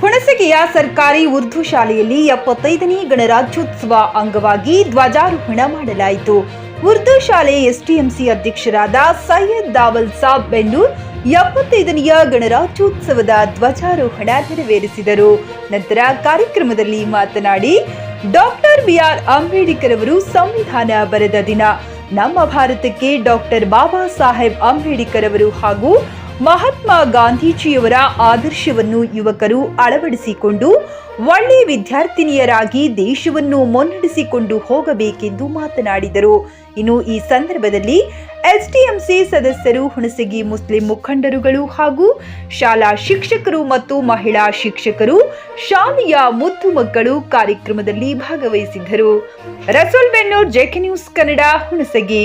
ಹುಣಸಗಿಯ ಸರ್ಕಾರಿ ಉರ್ದು ಶಾಲೆಯಲ್ಲಿ ಎಪ್ಪತ್ತೈದನೇ ಗಣರಾಜ್ಯೋತ್ಸವ ಅಂಗವಾಗಿ ಧ್ವಜಾರೋಹಣ ಮಾಡಲಾಯಿತು. ಉರ್ದು ಶಾಲೆ ಎಸ್ಟಿಎಂಸಿ ಅಧ್ಯಕ್ಷರಾದ ಸೈಯದ್ ದಾವಲ್ ಸಾಬ್ ಬೆನ್ನೂರ್ ಎಪ್ಪತ್ತೈದನೆಯ ಗಣರಾಜ್ಯೋತ್ಸವದ ಧ್ವಜಾರೋಹಣ ನೆರವೇರಿಸಿದರು. ನಂತರ ಕಾರ್ಯಕ್ರಮದಲ್ಲಿ ಮಾತನಾಡಿ, ಡಾಕ್ಟರ್ ಬಿಆರ್ ಅಂಬೇಡ್ಕರ್ ಅವರು ಸಂವಿಧಾನ ಬರೆದ ದಿನ. ನಮ್ಮ ಭಾರತಕ್ಕೆ ಡಾಕ್ಟರ್ ಬಾಬಾ ಸಾಹೇಬ್ ಅಂಬೇಡ್ಕರ್ ಅವರು ಹಾಗೂ ಮಹಾತ್ಮ ಗಾಂಧೀಜಿಯವರ ಆದರ್ಶವನ್ನು ಯುವಕರು ಅಳವಡಿಸಿಕೊಂಡು ಒಳ್ಳೆ ವಿದ್ಯಾರ್ಥಿನಿಯರಾಗಿ ದೇಶವನ್ನು ಮುನ್ನಡೆಸಿಕೊಂಡು ಹೋಗಬೇಕೆಂದು ಮಾತನಾಡಿದರು. ಇನ್ನು ಈ ಸಂದರ್ಭದಲ್ಲಿ ಎಸ್ಡಿಎಂಸಿ ಸದಸ್ಯರು ಹುಣಸಗಿ ಮುಸ್ಲಿಂ ಮುಖಂಡರುಗಳು ಹಾಗೂ ಶಾಲಾ ಶಿಕ್ಷಕರು ಮತ್ತು ಮಹಿಳಾ ಶಿಕ್ಷಕರು ಶಾಲೆಯ ಮುದ್ದು ಮಕ್ಕಳು ಕಾರ್ಯಕ್ರಮದಲ್ಲಿ ಭಾಗವಹಿಸಿದ್ದರು. ರಸೋಲ್ಬೆನ್ನೂರ್ JK news Kannada Hunasagi.